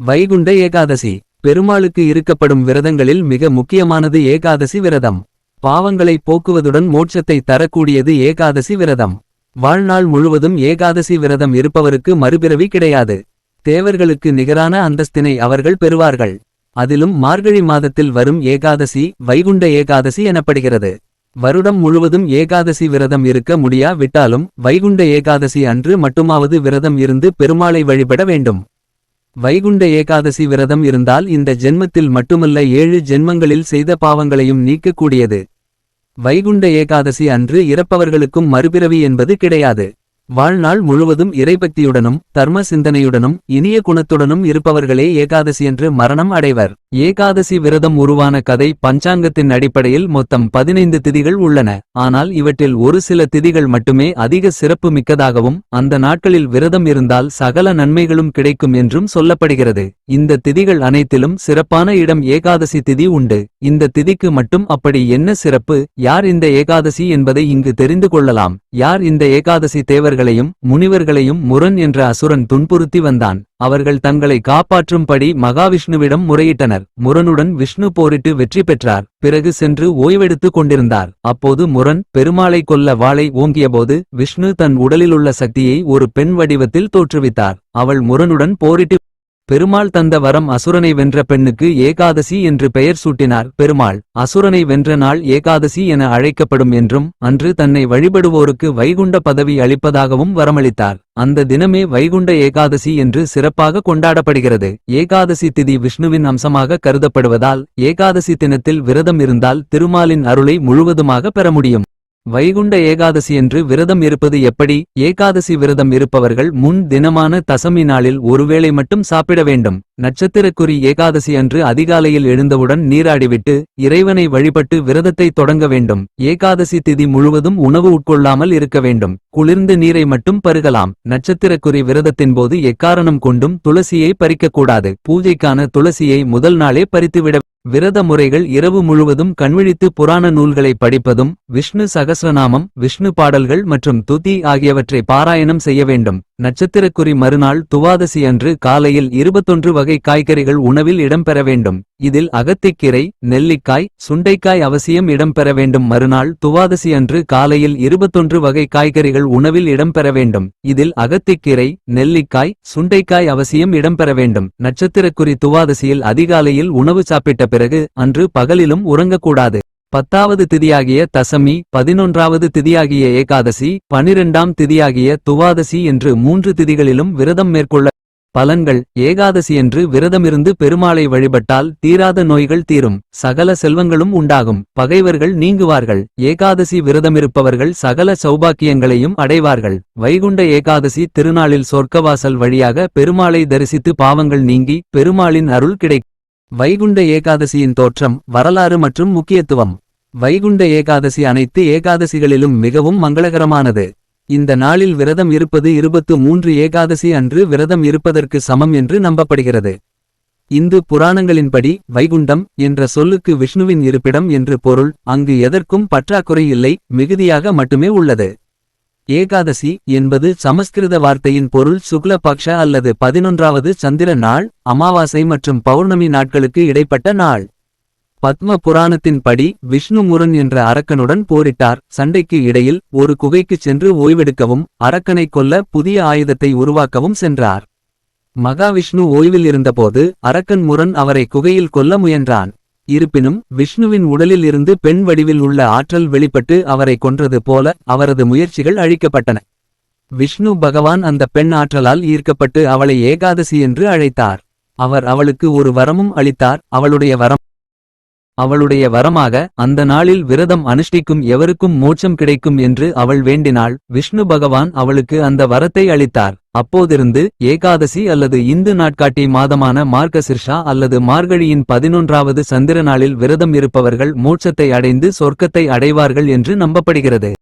வைகுண்ட ஏகாதசி. பெருமாளுக்கு இருக்கப்படும் விரதங்களில் மிக முக்கியமானது ஏகாதசி விரதம். பாவங்களை போக்குவதுடன் மோட்சத்தை தரக்கூடியது ஏகாதசி விரதம். வாழ்நாள் முழுவதும் ஏகாதசி விரதம் இருப்பவருக்கு மறுபிறவி கிடையாது. தேவர்களுக்கு நிகரான அந்தஸ்தினை அவர்கள் பெறுவார்கள். அதிலும் மார்கழி மாதத்தில் வரும் ஏகாதசி வைகுண்ட ஏகாதசி எனப்படுகிறது. வருடம் முழுவதும் ஏகாதசி விரதம் இருக்க முடியா விட்டாலும் வைகுண்ட ஏகாதசி அன்று மட்டுமாவது விரதம் இருந்து பெருமாளை வழிபட வேண்டும். வைகுண்ட ஏகாதசி விரதம் இருந்தால் இந்த ஜென்மத்தில் மட்டுமல்ல ஏழு ஜென்மங்களில் செய்த பாவங்களையும் நீக்கக்கூடியது. வைகுண்ட ஏகாதசி அன்று இறப்பவர்களுக்கும் மறுபிறவி என்பது கிடையாது. வாழ்நாள் முழுவதும் இறைபக்தியுடனும் தர்ம சிந்தனையுடனும் இனிய குணத்துடனும் இருப்பவர்களே ஏகாதசியன்று மரணம் அடைவர். ஏகாதசி விரதம் உருவான கதை பஞ்சாங்கத்தின் அடிப்படையில் மொத்தம் பதினைந்து திதிகள் உள்ளன. ஆனால் இவற்றில் ஒரு சில திதிகள் மட்டுமே அதிக சிறப்பு மிக்கதாகவும் அந்த நாட்களில் விரதம் இருந்தால் சகல நன்மைகளும் கிடைக்கும் என்றும் சொல்லப்படுகிறது. இந்த திதிகள் அனைத்திலும் சிறப்பான இடம் ஏகாதசி திதி உண்டு. இந்த திதிக்கு மட்டும் அப்படி என்ன சிறப்பு? யார் இந்த ஏகாதசி என்பதை இங்கு தெரிந்து கொள்ளலாம். யார் இந்த ஏகாதசி தேவர்களையும் முனிவர்களையும் முரண் என்ற அசுரன் துன்புறுத்தி வந்தான். அவர்கள் தங்களை காப்பாற்றும்படி மகாவிஷ்ணுவிடம் முறையிட்டனர். முரனுடன் விஷ்ணு போரிட்டு வெற்றி பெற்றார். பிறகு சென்று ஓய்வெடுத்துக் கொண்டிருந்தார். அப்போது முரண் பெருமாளை கொல்ல வாளை ஓங்கியபோது விஷ்ணு தன் உடலிலுள்ள சக்தியை ஒரு பெண் வடிவத்தில் தோற்றுவித்தார். அவள் முரனுடன் போரிட்டு பெருமாள் தந்த வரம் அசுரனை வென்ற பெண்ணுக்கு ஏகாதசி என்று பெயர் சூட்டினார். பெருமாள் அசுரனை வென்ற நாள் ஏகாதசி என அழைக்கப்படும் என்றும் அன்று தன்னை வழிபடுவோருக்கு வைகுண்ட பதவி அளிப்பதாகவும் வரமளித்தார். அந்த தினமே வைகுண்ட ஏகாதசி என்று சிறப்பாக கொண்டாடப்படுகிறது. ஏகாதசி திதி விஷ்ணுவின் அம்சமாக கருதப்படுவதால் ஏகாதசி தினத்தில் விரதம் இருந்தால் திருமாலின் அருளை முழுவதுமாக பெற முடியும். வைகுண்ட ஏகாதசி என்று விரதம் இருப்பது எப்படி? ஏகாதசி விரதம் இருப்பவர்கள் முன் தினமான தசமி நாளில் ஒருவேளை மட்டும் சாப்பிட வேண்டும். நட்சத்திரக்குறி ஏகாதசி அன்று அதிகாலையில் எழுந்தவுடன் நீராடிவிட்டு இறைவனை வழிபட்டு விரதத்தை தொடங்க வேண்டும். ஏகாதசி திதி முழுவதும் உணவு உட்கொள்ளாமல் இருக்க வேண்டும். குளிர்ந்த நீரை மட்டும் பருகலாம். நட்சத்திரக்குறி விரதத்தின் போது எக்காரணம் கொண்டும் துளசியை பறிக்கக்கூடாது. பூஜைக்கான துளசியை முதல் நாளே பறித்துவிட விரத முறைகள் இரவு முழுவதும் கண்விழித்து புராண நூல்களை படிப்பதும் விஷ்ணு சகசிரநாமம் விஷ்ணு பாடல்கள் மற்றும் துதி ஆகியவற்றை பாராயணம் செய்ய வேண்டும். நட்சத்திரக்குறி மறுநாள் துவாதசி அன்று காலையில் இருபத்தொன்று வகை காய்கறிகள் உணவில் இடம்பெற வேண்டும். இதில் அகத்திக்கீரை நெல்லிக்காய் சுண்டைக்காய் அவசியம் இடம்பெற வேண்டும். மறுநாள் துவாதசி அன்று காலையில் இருபத்தொன்று வகை காய்கறிகள் உணவில் இடம்பெற வேண்டும். இதில் அகத்திக்கீரை நெல்லிக்காய் சுண்டைக்காய் அவசியம் இடம்பெற வேண்டும். நட்சத்திரக்குறி துவாதசியில் அதிகாலையில் உணவு சாப்பிட்ட பிறகு அன்று பகலிலும் உறங்கக்கூடாது. பத்தாவது திதியாகிய தசமி பதினொன்றாவது திதியாகிய ஏகாதசி பனிரெண்டாம் திதியாகிய துவாதசி என்று மூன்று திதிகளிலும் விரதம் மேற்கொள்ள பலன்கள். ஏகாதசி என்று விரதமிருந்து பெருமாளை வழிபட்டால் தீராத நோய்கள் தீரும். சகல செல்வங்களும் உண்டாகும். பகைவர்கள் நீங்குவார்கள். ஏகாதசி விரதமிருப்பவர்கள் சகல சௌபாக்கியங்களையும் அடைவார்கள். வைகுண்ட ஏகாதசி திருநாளில் சொர்க்கவாசல் வழியாக பெருமாளை தரிசித்து பாவங்கள் நீங்கி பெருமாளின் அருள் கிடைக்கும். வைகுண்ட ஏகாதசியின் தோற்றம் வரலாறு மற்றும் முக்கியத்துவம். வைகுண்ட ஏகாதசி அனைத்து ஏகாதசிகளிலும் மிகவும் மங்களகரமானது. இந்த நாளில் விரதம் இருப்பது இருபத்து மூன்று ஏகாதசி அன்று விரதம் இருப்பதற்கு சமம் என்று நம்பப்படுகிறது. இந்து புராணங்களின்படி வைகுண்டம் என்ற சொல்லுக்கு விஷ்ணுவின் இருப்பிடம் என்று பொருள் அங்கு எதற்கும் பற்றாக்குறை இல்லை மிகுதியாக மட்டுமே உள்ளது. ஏகாதசி என்பது சமஸ்கிருத வார்த்தையின் பொருள் சுக்லபக்ஷ அல்லது பதினொன்றாவது சந்திர நாள் அமாவாசை மற்றும் பௌர்ணமி நாட்களுக்கு இடைப்பட்ட நாள். பத்ம புராணத்தின்படி விஷ்ணு முரன் என்ற அரக்கனுடன் போரிட்டார். சண்டைக்கு இடையில் ஒரு குகைக்குச் சென்று ஓய்வெடுக்கவும் அரக்கனை கொல்ல புதிய ஆயுதத்தை உருவாக்கவும் சென்றார். மகாவிஷ்ணு ஓய்வில் இருந்தபோது அரக்கன் முரன் அவரை குகையில் கொல்ல முயன்றான். இருப்பினும் விஷ்ணுவின் உடலில் இருந்து பெண் வடிவில் உள்ள ஆற்றல் வெளிப்பட்டு அவரை கொன்றது போல அவரது முயற்சிகள் அழிக்கப்பட்டன. விஷ்ணு பகவான் அந்த பெண் ஆற்றலால் ஈர்க்கப்பட்டு அவளை ஏகாதசி என்று அழைத்தார். அவர் அவளுக்கு ஒரு வரமும் அளித்தார். அவளுடைய வரம் அவளுடைய வரமாக அந்த நாளில் விரதம் அனுஷ்டிக்கும் எவருக்கும் மோட்சம் கிடைக்கும் என்று அவள் வேண்டினாள். விஷ்ணு பகவான் அவளுக்கு அந்த வரத்தை அளித்தார். அப்போதிருந்து ஏகாதசி அல்லது இந்து நாட்காட்டி மாதமான மார்க்கசிர்ஷா அல்லது மார்கழியின் பதினொன்றாவது சந்திர நாளில் விரதம் இருப்பவர்கள் மோட்சத்தை அடைந்து சொர்க்கத்தை அடைவார்கள் என்று நம்பப்படுகிறது.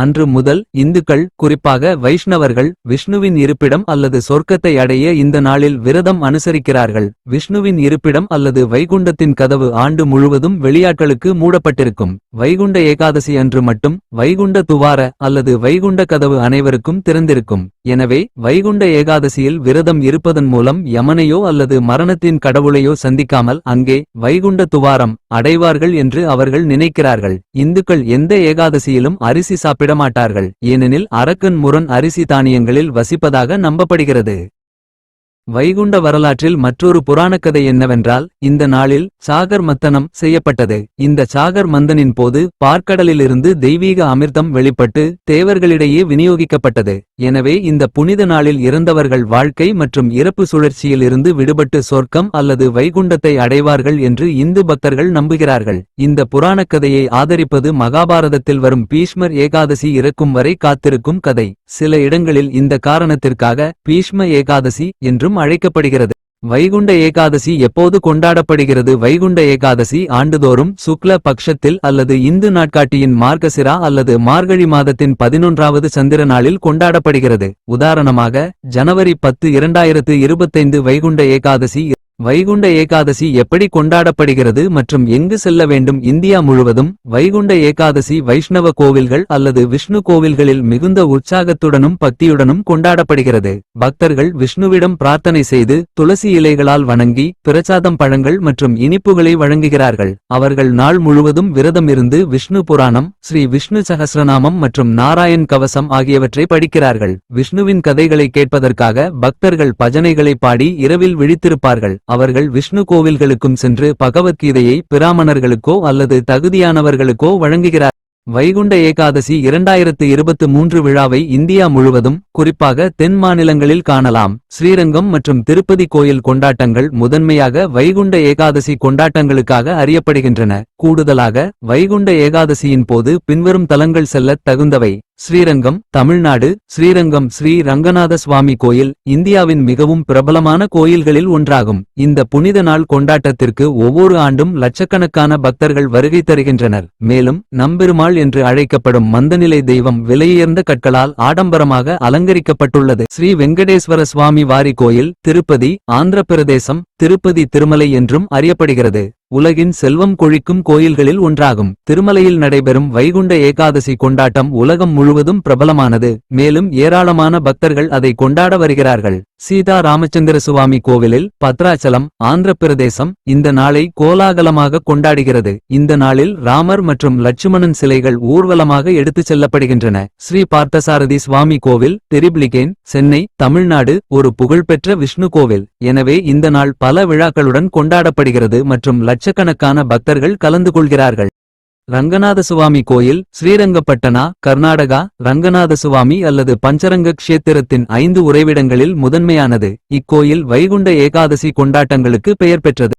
அன்று முதல் இந்துக்கள் குறிப்பாக வைஷ்ணவர்கள் விஷ்ணுவின் இருப்பிடம் அல்லது சொர்க்கத்தை அடைய இந்த நாளில் விரதம் அனுசரிக்கிறார்கள். விஷ்ணுவின் இருப்பிடம் அல்லது வைகுண்டத்தின் கதவு ஆண்டு முழுவதும் வெளியாட்களுக்கு மூடப்பட்டிருக்கும். வைகுண்ட ஏகாதசி அன்று மட்டும் வைகுண்ட துவார அல்லது வைகுண்ட கதவு அனைவருக்கும் திறந்திருக்கும். எனவே வைகுண்ட ஏகாதசியில் விரதம் இருப்பதன் மூலம் யமனையோ அல்லது மரணத்தின் கடவுளையோ சந்திக்காமல் அங்கே வைகுண்ட துவாரம் அடைவார்கள் என்று அவர்கள் நினைக்கிறார்கள். இந்துக்கள் எந்த ஏகாதசியிலும் அரிசி சாப்பிட மாட்டார்கள் ஏனெனில் அரக்கன் முரண் அரிசி தானியங்களில் வசிப்பதாக நம்பப்படுகிறது. வைகுண்ட வரலாற்றில் மற்றொரு புராணக்கதை என்னவென்றால் இந்த நாளில் சாகர் மத்தனம் செய்யப்பட்டது. இந்த சாகர் மந்தனின் போது பார்க்கடலிலிருந்து தெய்வீக அமிர்தம் வெளிப்பட்டு தேவர்களிடையே விநியோகிக்கப்பட்டது. எனவே இந்த புனித நாளில் இறந்தவர்கள் வாழ்க்கை மற்றும் இறப்பு சுழற்சியில் இருந்து விடுபட்டு சொர்க்கம் அல்லது வைகுண்டத்தை அடைவார்கள் என்று இந்து பக்தர்கள் நம்புகிறார்கள். இந்த புராணக்கதையை ஆதரிப்பது மகாபாரதத்தில் வரும் பீஷ்மர் ஏகாதசி இறக்கும் வரை காத்திருக்கும் கதை. சில இடங்களில் இந்த காரணத்திற்காக பீஷ்ம ஏகாதசி என்றும் அழைக்கப்படுகிறது. வைகுண்ட ஏகாதசி எப்போது கொண்டாடப்படுகிறது? வைகுண்ட ஏகாதசி ஆண்டுதோறும் சுக்ல பக்ஷத்தில் அல்லது இந்து நாட்காட்டியின் மார்கசிரா அல்லது மார்கழி மாதத்தின் பதினொன்றாவது சந்திர நாளில் கொண்டாடப்படுகிறது. உதாரணமாக ஜனவரி பத்து இரண்டாயிரத்து இருபத்தைந்து வைகுண்ட ஏகாதசி வைகுண்ட ஏகாதசி எப்படி கொண்டாடப்படுகிறது மற்றும் எங்கு செல்ல வேண்டும்? இந்தியா முழுவதும் வைகுண்ட ஏகாதசி வைஷ்ணவ கோவில்கள் அல்லது விஷ்ணு கோவில்களில் மிகுந்த உற்சாகத்துடனும் பக்தியுடனும் கொண்டாடப்படுகிறது. பக்தர்கள் விஷ்ணுவிடம் பிரார்த்தனை செய்து துளசி இலைகளால் வணங்கி பிரசாதம் பழங்கள் மற்றும் இனிப்புகளை வழங்குகிறார்கள். அவர்கள் நாள் முழுவதும் விரதம் இருந்து விஷ்ணு புராணம் ஸ்ரீ விஷ்ணு சகசிரநாமம் மற்றும் நாராயண் கவசம் ஆகியவற்றை படிக்கிறார்கள். விஷ்ணுவின் கதைகளை கேட்பதற்காக பக்தர்கள் பஜனைகளை பாடி இரவில் விழித்திருப்பார்கள். அவர்கள் விஷ்ணு கோவில்களுக்கும் சென்று பகவத்கீதையை பிராமணர்களுக்கோ அல்லது தகுதியானவர்களுக்கோ வழங்குகிறார். வைகுண்ட ஏகாதசி இரண்டாயிரத்து இருபத்து மூன்று விழாவை இந்தியா முழுவதும் குறிப்பாக தென் மாநிலங்களில் காணலாம். ஸ்ரீரங்கம் மற்றும் திருப்பதி கோயில் கொண்டாட்டங்கள் முதன்மையாக வைகுண்ட ஏகாதசி கொண்டாட்டங்களுக்காக அறியப்படுகின்றன. கூடுதலாக வைகுண்ட ஏகாதசியின் போது பின்வரும் தலங்கள் செல்லத் தகுந்தவை. ஸ்ரீரங்கம் தமிழ்நாடு ஸ்ரீரங்கம் ஸ்ரீ ரங்கநாத சுவாமி கோயில் இந்தியாவின் மிகவும் பிரபலமான கோயில்களில் ஒன்றாகும். இந்த புனித நாள் கொண்டாட்டத்திற்கு ஒவ்வொரு ஆண்டும் லட்சக்கணக்கான பக்தர்கள் வருகை தருகின்றனர். மேலும் நம்பெருமாள் என்று அழைக்கப்படும் மந்தநிலை தெய்வம் விலையுயர்ந்த கற்களால் ஆடம்பரமாக அலங்கரிக்கப்பட்டுள்ளது. ஸ்ரீ வெங்கடேஸ்வர சுவாமி வாரி கோயில் திருப்பதி ஆந்திர பிரதேசம் திருப்பதி திருமலை என்றும் அறியப்படுகிறது. உலகின் செல்வம் கொழிக்கும் கோயில்களில் ஒன்றாகும். திருமலையில் நடைபெறும் வைகுண்ட ஏகாதசி கொண்டாட்டம் உலகம் முழுவதும் பிரபலமானது. மேலும் ஏராளமான பக்தர்கள் அதை கொண்டாட வருகிறார்கள். சீதா ராமச்சந்திர சுவாமி கோவிலில் பத்ராச்சலம் ஆந்திர பிரதேசம் இந்த நாளை கோலாகலமாக கொண்டாடுகிறது. இந்த நாளில் ராமர் மற்றும் லட்சுமணன் சிலைகள் ஊர்வலமாக எடுத்துச் செல்லப்படுகின்றன. ஸ்ரீ பார்த்தசாரதி சுவாமி கோவில் தெரிப்ளிகேன் சென்னை தமிழ்நாடு ஒரு புகழ்பெற்ற விஷ்ணு கோவில். எனவே இந்த நாள் பல விழாக்களுடன் கொண்டாடப்படுகிறது மற்றும் லட்சக்கணக்கான பக்தர்கள் கலந்து கொள்கிறார்கள். ரங்கநாத சுவாமி கோயில் ஸ்ரீரங்கப்பட்டனா கர்நாடகா ரங்கநாத சுவாமி அல்லது பஞ்சரங்க க்ஷேத்திரத்தின் ஐந்து உறைவிடங்களில் முதன்மையானது. இக்கோயில் வைகுண்ட ஏகாதசி கொண்டாட்டங்களுக்கு பெயர் பெற்றது.